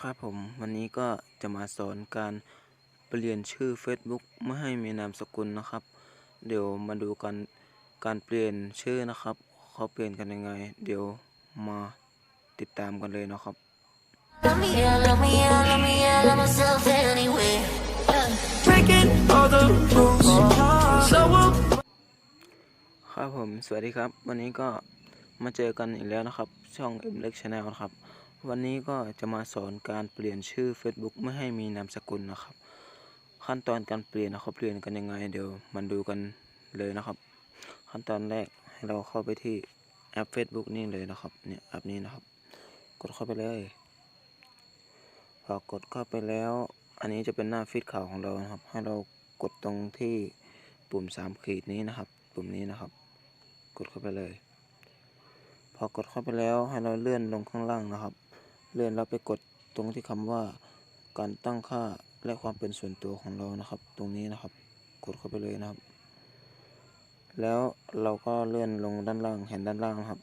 ครับผมวันนี้ก็จะมาสอนการเปลี่ยนชื่อ Facebook ไม่ให้มีนามสกุลนะครับ เดี๋ยวมาดูกันการเปลี่ยนชื่อนะครับเขาเปลี่ยนกันยังไง เดี๋ยวมาติดตามกันเลยนะครับ Love me, yeah, love me, yeah, love me, yeah, love myself anyway. Yeah. breaking all the rules. So we'll ครับผมสวัสดีครับ วันนี้ก็มาเจอกันอีกแล้วนะครับ ช่อง M Leg Channel นะครับ วันนี้ก็จะมาสอนการเปลี่ยนชื่อ Facebook ไม่ให้มีนามสกุลนะครับ ขั้นตอนการเปลี่ยนนะครับเปลี่ยนกันยังไงเดี๋ยวมันดูกันเลยนะครับ ขั้นตอนแรกให้เราเข้าไปที่แอป Facebook นี่เลยนะครับเนี่ยแอปนี้นะครับ กดเข้าไปเลยพอกดเข้าไปแล้ว อันนี้จะเป็นหน้าฟีดข่าวของเรานะครับ ให้เรากดตรงที่ปุ่มสามขีดนี้นะครับ ปุ่มนี้นะครับ กดเข้าไปเลย พอกดเข้าไปแล้วให้เราเลื่อนลงข้างล่างนะครับ เลื่อนแล้วไปกดตรงที่คำว่าการตั้งค่าและความเป็นส่วนตัวของเรานะครับ ตรงนี้นะครับ กดเข้าไปเลยนะครับ แล้วเราก็เลื่อนลงด้านล่างเห็นด้านล่างนะครับ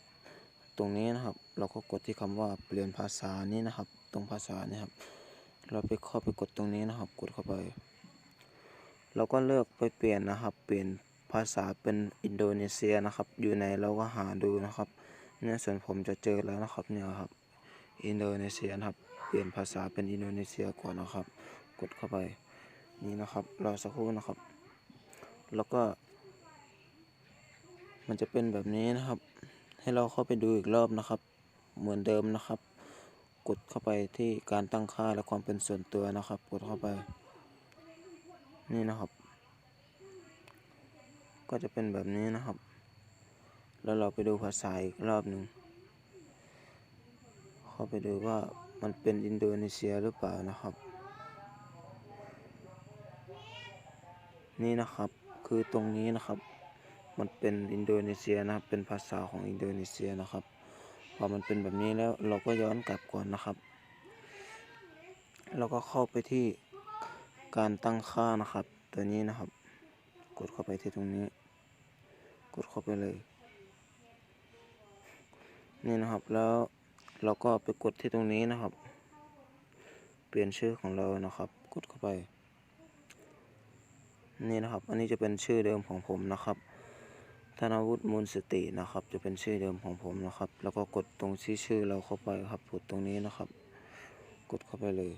ตรงนี้นะครับ เราก็กดที่คำว่าเปลี่ยนภาษานี้นะครับ ตรงภาษานี่ครับ เราไปเข้าไปกดตรงนี้นะครับ กดเข้าไป เราก็เลือกไปเปลี่ยนนะครับ เปลี่ยนภาษาเป็นอินโดนีเซียนะครับ อยู่ในเราก็หาดูนะครับ เนี่ยส่วนผมจะเจอแล้วนะครับเนี่ยครับ อินโดนีเซียนะครับ เปลี่ยนภาษาเป็นอินโดนีเซียก่อนนะครับ กดเข้าไปนี่นะครับรอสักครู่นะครับ แล้วก็ มันจะเป็นแบบนี้นะครับ ให้เราเข้าไปดูอีกรอบนะครับ เหมือนเดิมนะครับ กดเข้าไปที่การตั้งค่าและความเป็นส่วนตัวนะครับ กดเข้าไป นี่นะครับ ก็จะเป็นแบบนี้นะครับ แล้วเราไปดูภาษาอีกรอบหนึ่ง เข้าไปดูว่ามันเป็นอินโดนีเซียหรือเปล่านะครับ นี่นะครับคือตรงนี้นะครับ มันเป็นอินโดนีเซียนะครับเป็นภาษาของอินโดนีเซียนะครับพอมันเป็นแบบนี้แล้วเราก็ย้อนกลับก่อนนะครับเราก็เข้าไปที่การตั้งค่านะครับ ตัวนี้นะครับ กดเข้าไปที่ตรงนี้ กดเข้าไปเลย นี่นะครับแล้ว เราก็ไปกดที่ตรงนี้นะครับ เปลี่ยนชื่อของเรานะครับ กดเข้าไป นี่นะครับ อันนี้จะเป็นชื่อเดิมของผมนะครับ ธนวุฒิมูลสตินะครับ จะเป็นชื่อเดิมของผมนะครับ แล้วก็กดตรงที่ชื่อเราเข้าไปครับ กดตรงนี้นะครับ กดเข้าไปเลย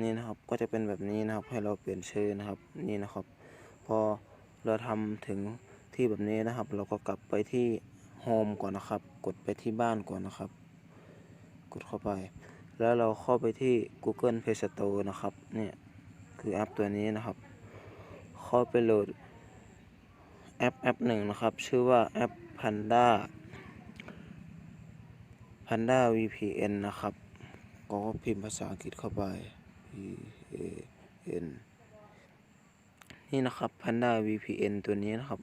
นี่นะครับ ก็จะเป็นแบบนี้นะครับ ให้เราเปลี่ยนชื่อนะครับ นี่นะครับ พอเราทำถึงที่แบบนี้นะครับ เราก็กลับไปที่ โฮมก่อนนะครับ กดไปที่บ้านก่อนนะครับ กดเข้าไป แล้วเราเข้าไปที่ Google Play Store นะครับ เนี่ย คือแอปตัวนี้นะครับ เข้าไปโหลดแอปแอปหนึ่งนะครับ ชื่อว่าแอป Panda Panda VPN นะครับ ก็พิมพ์ภาษาอังกฤษเข้าไป P A N นี่นะครับ Panda VPN ตัวนี้นะครับ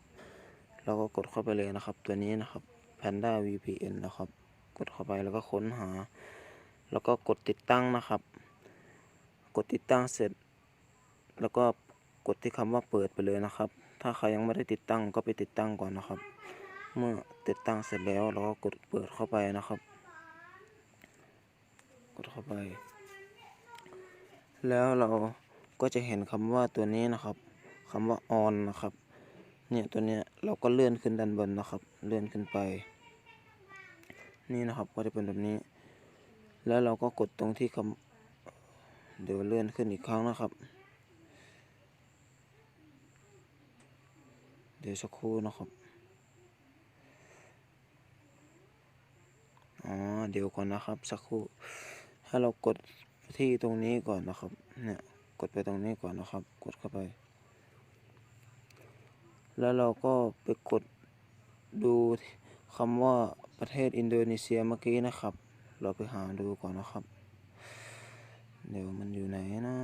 เราก็กดเข้าไปเลยนะครับตัวนี้นะครับ Panda VPN นะครับ กดเข้าไปแล้วก็ค้นหา แล้วก็กดติดตั้งนะครับ กดติดตั้งเสร็จ แล้วก็กดที่คำว่าเปิดไปเลยนะครับ ถ้าใครยังไม่ได้ติดตั้งก็ไปติดตั้งก่อนนะครับ เมื่อติดตั้งเสร็จแล้วเราก็กดเปิดเข้าไปนะครับ กดเข้าไป แล้วเราก็จะเห็นคำว่าตัวนี้นะครับคำว่า on นะครับ เนี่ยตัวเนี้ยเราก็เลื่อนขึ้นด้านบนนะครับ เลื่อนขึ้นไป นี่นะครับก็จะเป็นแบบนี้ แล้วเราก็กดตรงที่คำเดี๋ยวเลื่อนขึ้นอีกครั้งนะครับ เดี๋ยวสักครู่นะครับอ๋อเดี๋ยวก่อนนะครับ สักครู่ให้เรากดที่ตรงนี้ก่อนนะครับ เนี่ยกดไปตรงนี้ก่อนนะครับ กดเข้าไป แล้วเราก็ไปกดดูคำว่า ประเทศอินโดนีเซียเมื่อกี้นะครับ เราไปหาดูก่อนนะครับ เดี๋ยวมันอยู่ไหนนะ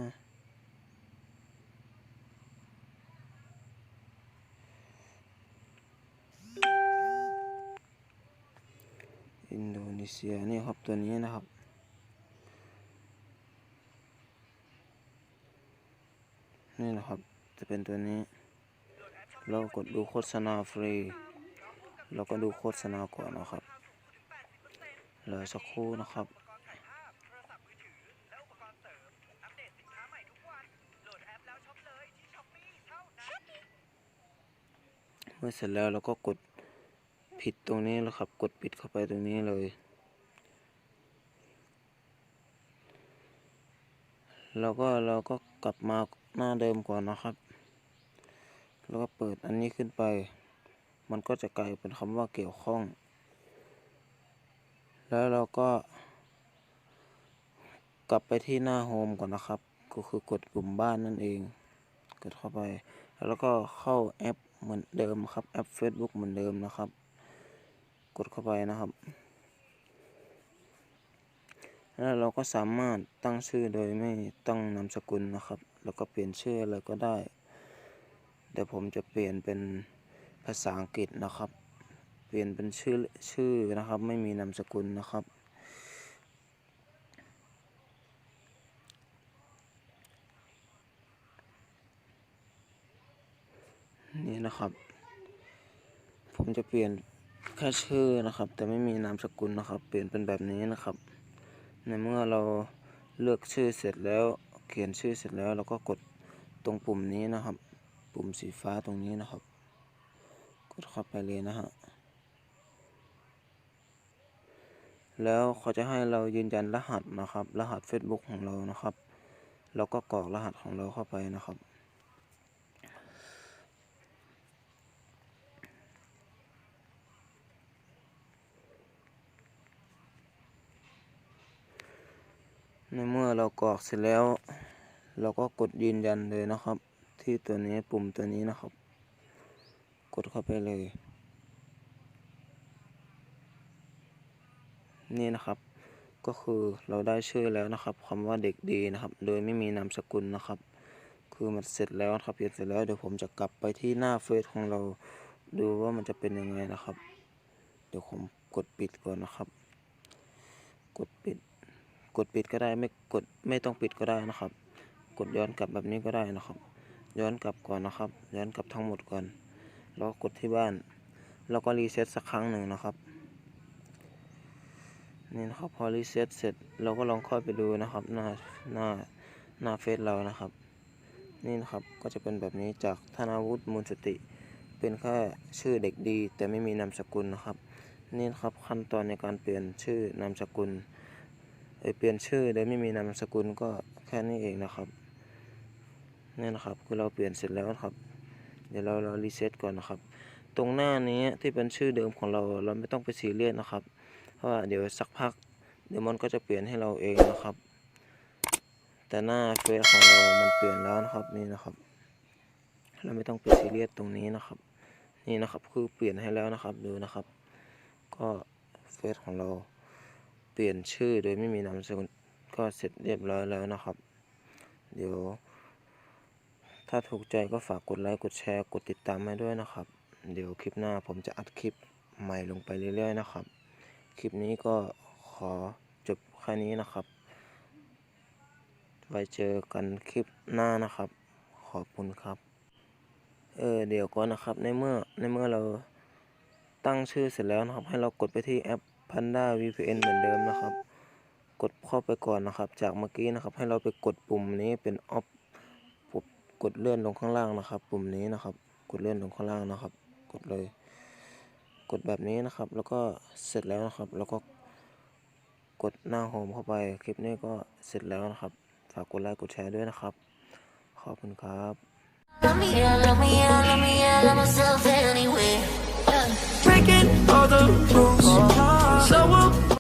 อินโดนีเซียนี่ครับตัวนี้นะครับ นี่นะครับจะเป็นตัวนี้ เรากดดูโฆษณาฟรี เราก็ดูโฆษณาก่อนนะครับ รอสักครู่นะครับเมื่อเสร็จแล้วเราก็กดผิดตรงนี้แล้วครับ กดปิดเข้าไปตรงนี้เลย แล้วก็เราก็กลับมาหน้าเดิมก่อนนะครับ แล้วก็เปิดอันนี้ขึ้นไป มันก็จะกลายเป็นคำว่าเกี่ยวข้อง แล้วเราก็กลับไปที่หน้าโฮมก่อนนะครับ ก็คือกดปุ่มบ้านนั่นเอง กดเข้าไป แล้วก็เข้าแอปเหมือนเดิมครับ แอป Facebook เหมือนเดิมนะครับ กดเข้าไปนะครับ แล้วเราก็สามารถตั้งชื่อโดยไม่ตั้งนามสกุลนะครับ แล้วก็เปลี่ยนชื่ออะไรก็ได้ เดี๋ยวผมจะเปลี่ยนเป็นภาษาอังกฤษนะครับ เปลี่ยนเป็นชื่อชื่อนะครับ ไม่มีนามสกุลนะครับ นี่นะครับ ผมจะเปลี่ยนแค่ชื่อนะครับ แต่ไม่มีนามสกุลนะครับ เปลี่ยนเป็นแบบนี้นะครับ ในเมื่อเราเลือกชื่อเสร็จแล้วเขียนชื่อเสร็จแล้วเราก็กดตรงปุ่มนี้นะครับ ปุ่มสีฟ้าตรงนี้นะครับ กดเข้าไปเลยนะฮะ แล้วเขาจะให้เรายืนยันรหัสนะครับ รหัส Facebook ของเรานะครับ เราก็กรอกรหัสของเราเข้าไปนะครับ ในเมื่อเรากรอกเสร็จแล้ว เราก็กดยืนยันเลยนะครับ ที่ตัวนี้ปุ่มตัวนี้นะครับ กดเข้าไปเลย นี่นะครับ ก็คือเราได้ชื่อแล้วนะครับคำว่าเด็กดีนะครับ โดยไม่มีนามสกุลนะครับ คือมันเสร็จแล้วครับเรียนเสร็จแล้วเดี๋ยวผมจะกลับไปที่หน้าเฟซของเราดูว่ามันจะเป็นยังไงนะครับ เดี๋ยวผมกดปิดก่อนนะครับ กดปิด กดปิดก็ได้ไม่กดไม่ต้องปิดก็ได้นะครับ กดย้อนกลับแบบนี้ก็ได้นะครับ ย้อนกลับก่อนนะครับ ย้อนกลับทั้งหมดก่อน แล้วกดที่บ้าน แล้วก็รีเซ็ตสักครั้งหนึ่งนะครับ นี่นะครับพอรีเซ็ตเสร็จเราก็ลองค่อยไปดูนะครับ หน้าหน้าหน้าเฟซเรานะครับ นี่นะครับก็จะเป็นแบบนี้จากธนาวุฒิมูลสติ เป็นแค่ชื่อเด็กดี แต่ไม่มีนามสกุลนะครับ นี่นะครับขั้นตอนในการเปลี่ยนชื่อนามสกุลเอเปลี่ยนชื่อโดยไม่มีนามสกุลก็แค่นี้เองนะครับนี่นะครับคือเราเปลี่ยนเสร็จแล้วครับ เดี๋ยวเราเรารีเซ็ตก่อนนะครับ ตรงหน้านี้ที่เป็นชื่อเดิมของเราเราไม่ต้องไปซีเรียสนะครับ เพราะว่าเดี๋ยวสักพักเดี๋ยวมันก็จะเปลี่ยนให้เราเองนะครับ แต่หน้าเฟซของเรามันเปลี่ยนแล้วนะครับนี่นะครับ เราไม่ต้องไปซีเรียสตรงนี้นะครับ นี่นะครับคือเปลี่ยนให้แล้วนะครับดูนะครับ ก็เฟซของเราเปลี่ยนชื่อโดยไม่มีนามสกุลก็เสร็จเรียบร้อยแล้วนะครับ เดี๋ยว ถ้าถูกใจก็ฝากกดไลค์กดแชร์กดติดตามให้ด้วยนะครับ เดี๋ยวคลิปหน้าผมจะอัดคลิปใหม่ลงไปเรื่อยๆนะครับ คลิปนี้ก็ขอจบแค่นี้นะครับ ไว้เจอกันคลิปหน้านะครับ ขอบคุณครับ เออเดี๋ยวก่อนนะครับ ในเมื่อในเมื่อเราตั้งชื่อเสร็จแล้วนะครับ ให้เรากดไปที่แอป Panda VPN เหมือนเดิมนะครับ กดเข้าไปก่อนนะครับ จากเมื่อกี้นะครับ ให้เราไปกดปุ่มนี้เป็น off ปุ่มกดเลื่อนลงข้างล่างนะครับ ปุ่มนี้นะครับ กดเลื่อนลงข้างล่างนะครับ กดเลย กดแบบนี้นะครับ แล้วก็เสร็จแล้วนะครับ แล้วก็กดหน้าโฮมเข้าไป คลิปนี้ก็เสร็จแล้วนะครับ ฝากกดไลค์กดแชร์ด้วยนะครับ ขอบคุณครับ Breaking all the rules, so